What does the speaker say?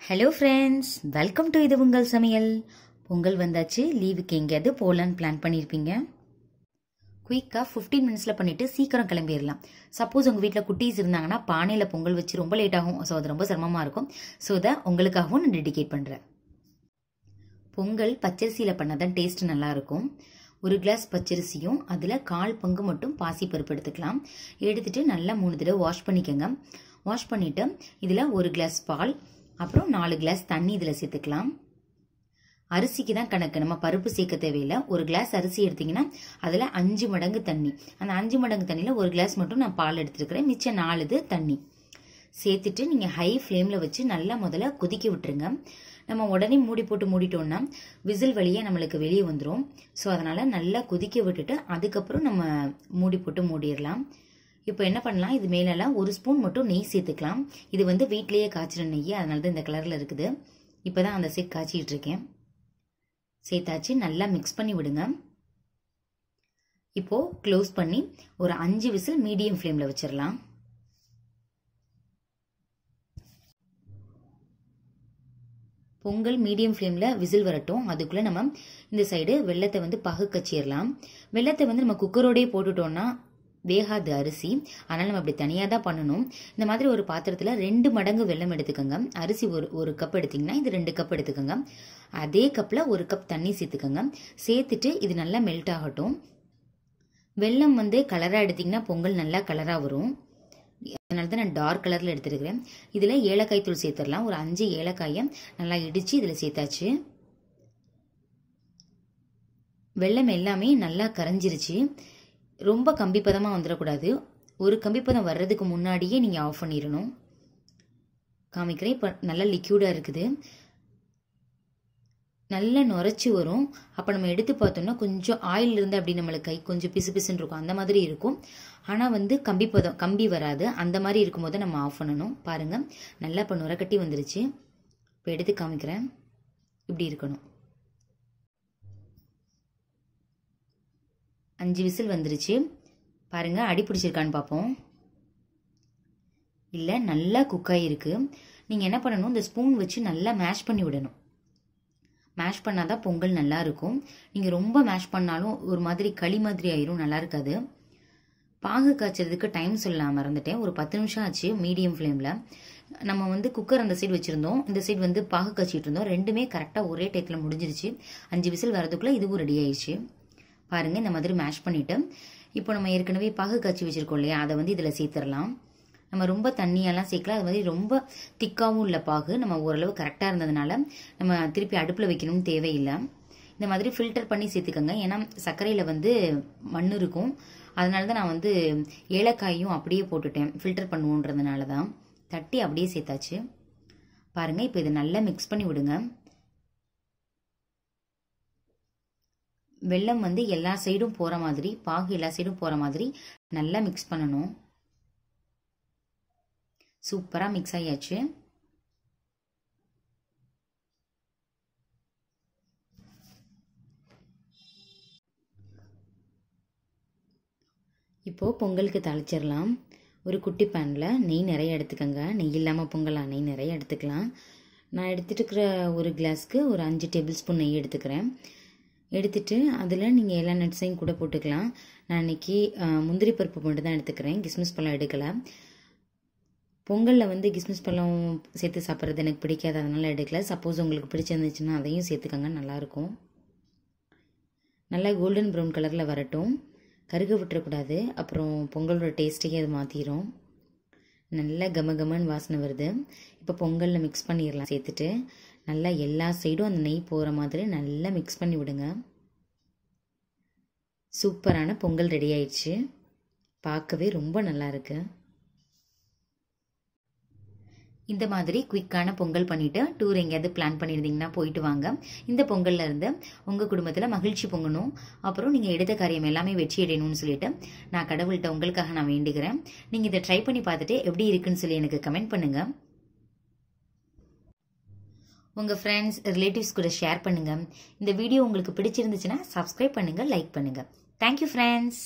Hello friends welcome to இது உங்கள் சமையல். பொங்கல் வந்தாச்சு. லீவுக்கு எங்கேயாவது போகலான்னு பிளான் பண்ணியிருப்பீங்க குயிக்காக ஃபிஃப்டீன் மினிட்ஸில் பண்ணிவிட்டு சீக்கிரம் கிளம்பிடலாம் சப்போஸ் உங்கள் வீட்டில் குட்டீஸ் இருந்தாங்கன்னா பானையில் பொங்கல் வச்சு ரொம்ப லேட் ஆகும். ஸோ அது ரொம்ப சிரமமாக இருக்கும். ஸோ இதை உங்களுக்காகவும் நான் டெடிகேட் பண்ணுறேன் பொங்கல் பச்சரிசியில் பண்ணால் தான் டேஸ்ட் நல்லாயிருக்கும் ஒரு கிளாஸ் பச்சரிசியும் அதில் கால் பங்கு மட்டும் பாசிப்பருப்பு எடுத்துக்கலாம். எடுத்துகிட்டு நல்லா மூணு தடவை வாஷ் பண்ணிக்கோங்க. வாஷ் பண்ணிவிட்டு இதில் ஒரு கிளாஸ் பால் அப்புறம் நாலு கிளாஸ் தண்ணி இதில் சேர்த்துக்கலாம். அரிசிக்கு தான் கணக்கு. நம்ம பருப்பு சேர்க்க தேவையில்லை. ஒரு கிளாஸ் அரிசி எடுத்தீங்கன்னா அதில் அஞ்சு மடங்கு தண்ணி. அந்த அஞ்சு மடங்கு தண்ணியில் ஒரு கிளாஸ் மட்டும் நான் பால் எடுத்துருக்கிறேன். மிச்சம் நாலு இது தண்ணி. சேர்த்துட்டு நீங்கள் ஹை ஃப்ளேமில் வச்சு நல்லா முதல்ல கொதிக்க விட்டுருங்க. நம்ம உடனே மூடி போட்டு மூடிட்டோம்னா விசில் வழியே நம்மளுக்கு வெளியே வந்துடும் ஸோ அதனால் நல்லா கொதிக்க விட்டுட்டு அதுக்கப்புறம் நம்ம மூடி போட்டு மூடிடலாம். இப்போ என்ன பண்ணலாம்? இது மேலெல்லாம் ஒரு ஸ்பூன் மட்டும் நெய் சேர்த்துக்கலாம். இது வந்து வீட்லேயே காய்ச்சிற நெய் அதனால தான் இந்த கலரில் இருக்குது. இப்போ தான் அந்த செக் காய்ச்சிட்டு இருக்கேன். சேர்த்தாச்சு. நல்லா மிக்ஸ் பண்ணி விடுங்க. இப்போ க்ளோஸ் பண்ணி ஒரு அஞ்சு விசில் மீடியம் ஃப்ளேமில் வச்சிடலாம் பொங்கல் மீடியம் ஃப்ளேமில் விசில் வரட்டும். அதுக்குள்ளே நம்ம இந்த சைடு வெள்ளத்தை வந்து பகு கச்சிடலாம் வெள்ளத்தை வந்து நம்ம குக்கரோடே போட்டுட்டோம்னா வேகாது அரிசி. அதனால் நம்ம அப்படி தனியாக தான் பண்ணணும். இந்த மாதிரி ஒரு பாத்திரத்தில் ரெண்டு மடங்கு வெள்ளம் எடுத்துக்கோங்க. அரிசி ஒரு ஒரு கப் எடுத்திங்கன்னா இது ரெண்டு கப் எடுத்துக்கோங்க. அதே கப்பில் ஒரு கப் தண்ணி சேர்த்துக்கோங்க. சேர்த்துட்டு இது நல்லா மெல்ட் ஆகட்டும். வெள்ளம் வந்து கலராக எடுத்திங்கன்னா பொங்கல் நல்லா கலராக வரும். அதனால தான் நான் டார்க் கலரில் எடுத்துருக்கிறேன். இதில் ஏலக்காய் தூள் சேர்த்துடலாம். ஒரு அஞ்சு ஏலக்காயை நல்லா இடித்து இதில் சேர்த்தாச்சு. வெள்ளம் எல்லாமே நல்லா கரைஞ்சிருச்சு. ரொம்ப கம்பிப்பதமாக வந்துடக்கூடாது. ஒரு கம்பிப்பதம் வர்றதுக்கு முன்னாடியே நீங்கள் ஆஃப் பண்ணிடணும். காமிக்கிறேன். இப்போ நல்லா லிக்யூடாக இருக்குது. நல்லா நுரைச்சி வரும். அப்போ நம்ம எடுத்து பார்த்தோம்னா கொஞ்சம் ஆயில் இருந்து அப்படி நம்மளுக்கு கை கொஞ்சம் பிசு பிசுன்னு இருக்கும். அந்த மாதிரி இருக்கும். ஆனால் வந்து கம்பி பதம் கம்பி வராது. அந்த மாதிரி இருக்கும்போது நம்ம ஆஃப் பண்ணணும். பாருங்கள் நல்லா இப்போ நுரக்கட்டி வந்துருச்சு. இப்போ எடுத்து காமிக்கிறேன். இப்படி இருக்கணும். அஞ்சு விசில் வந்துருச்சு. பாருங்கள் அடி பிடிச்சிருக்கான்னு பார்ப்போம் இல்லை நல்லா குக் ஆகிருக்கு நீங்கள் என்ன பண்ணணும் இந்த ஸ்பூன் வச்சு நல்லா மேஷ் பண்ணி விடணும். மேஷ் பண்ணால் தான் பொங்கல் நல்லா இருக்கும் நீங்கள் ரொம்ப மேஷ் பண்ணாலும் ஒரு மாதிரி களி மாதிரி ஆயிரும் நல்லா இருக்காது பாகு காய்ச்சறதுக்கு டைம் சொல்லலாம் மறந்துட்டேன். ஒரு பத்து நிமிஷம் ஆச்சு மீடியம் ஃப்ளேமில் நம்ம வந்து குக்கர் அந்த சைடு வச்சுருந்தோம். இந்த சைடு வந்து பாகு காய்ச்சிட்டு இருந்தோம். ரெண்டுமே கரெக்டாக ஒரே டைத்தில் முடிஞ்சிருச்சு. அஞ்சு விசில் வரதுக்குள்ளே இதுவும் ரெடி ஆயிடுச்சு. பாருங்கள் இந்த மாதிரி மேஷ் பண்ணிவிட்டு இப்போ நம்ம ஏற்கனவே பாகு காய்ச்சி வச்சுருக்கோம் இல்லையா அதை வந்து இதில் சேர்த்துடலாம். நம்ம ரொம்ப தண்ணியெல்லாம் சேர்க்கலாம் அது மாதிரி ரொம்ப திக்காகவும் இல்லை பாகு நம்ம ஓரளவு கரெக்டாக இருந்ததுனால நம்ம திருப்பி அடுப்பில் வைக்கணும்னு தேவையில்லை. இந்த மாதிரி ஃபில்டர் பண்ணி சேர்த்துக்கோங்க ஏன்னா சர்க்கரையில் வந்து மண் இருக்கும். அதனால தான் நான் வந்து ஏலக்காயும் அப்படியே போட்டுட்டேன் ஃபில்டர் பண்ணுவோன்றதுனால தான் தட்டி அப்படியே சேர்த்தாச்சு. பாருங்கள் இப்போ இதை நல்லா மிக்ஸ் பண்ணி விடுங்க. வெள்ளம் வந்து எல்லா சைடும் போகிற மாதிரி பாகு எல்லா சைடும் போகிற மாதிரி நல்லா மிக்ஸ் பண்ணணும். சூப்பராக மிக்ஸ் ஆகியாச்சு இப்போது பொங்கலுக்கு தாளிச்சிடலாம். ஒரு குட்டி பேனில் நெய் நிறைய எடுத்துக்கோங்க. நெய் இல்லாமல் பொங்கலாம் நெய் நிறைய எடுத்துக்கலாம். நான் எடுத்துகிட்டு இருக்கிற ஒரு கிளாஸ்க்கு ஒரு அஞ்சு டேபிள் ஸ்பூன் நெய் எடுத்துக்கிறேன். எடுத்துட்டு அதில் நீங்கள் எல்லா நட்ஸையும் கூட போட்டுக்கலாம். நான் இன்றைக்கி முந்திரி பருப்பு மட்டும் தான் எடுத்துக்கிறேன். கிஸ்மிஸ் பழம் எடுக்கலை. பொங்கலில் வந்து கிஸ்மிஸ் பழம் சேர்த்து சாப்பிட்றது எனக்கு பிடிக்காது. அதனால் எடுக்கலை. சப்போஸ் உங்களுக்கு பிடிச்சிருந்துச்சுன்னா அதையும் சேர்த்துக்கோங்க. நல்லாயிருக்கும். நல்லா கோல்டன் ப்ரௌன் கலரில் வரட்டும். கருக விட்டுறக்கூடாது. அப்புறம் பொங்கலோட டேஸ்ட்டையே அது மாற்றிடும் நல்லா கம கமன்னு வாசனை வருது. இப்போ பொங்கலில் மிக்ஸ் பண்ணிடலாம். சேர்த்துட்டு நல்லா எல்லா சைடும் அந்த நெய் போகிற மாதிரி நல்லா மிக்ஸ் பண்ணி விடுங்க. சூப்பரான பொங்கல் ரெடி ஆயிடுச்சு. பார்க்கவே ரொம்ப நல்லா இருக்கு. இந்த மாதிரி குயிக்கான பொங்கல் பண்ணிவிட்டு டூர் எங்கேயாவது பிளான் பண்ணியிருந்தீங்கன்னா போயிட்டு வாங்க. இந்த பொங்கல்ல இருந்து உங்கள் குடும்பத்தில் மகிழ்ச்சி பொங்கணும். அப்புறம் நீங்கள் எடுத்த காரியம் எல்லாமே வெற்றி அடையணும்னு சொல்லிட்டு நான் கடவுள்கிட்ட உங்களுக்காக நான் வேண்டுகிறேன். நீங்கள் இதை ட்ரை பண்ணி பார்த்துட்டு எப்படி இருக்குன்னு சொல்லி எனக்கு கமெண்ட் பண்ணுங்கள் உங்கள் ஃப்ரெண்ட்ஸ் ரிலேட்டிவ்ஸ் கூட ஷேர் பண்ணுங்கள் இந்த வீடியோ உங்களுக்கு பிடிச்சிருந்துச்சுன்னா சப்ஸ்கிரைப் பண்ணுங்கள் லைக் பண்ணுங்கள் தேங்க்யூ ஃப்ரெண்ட்ஸ்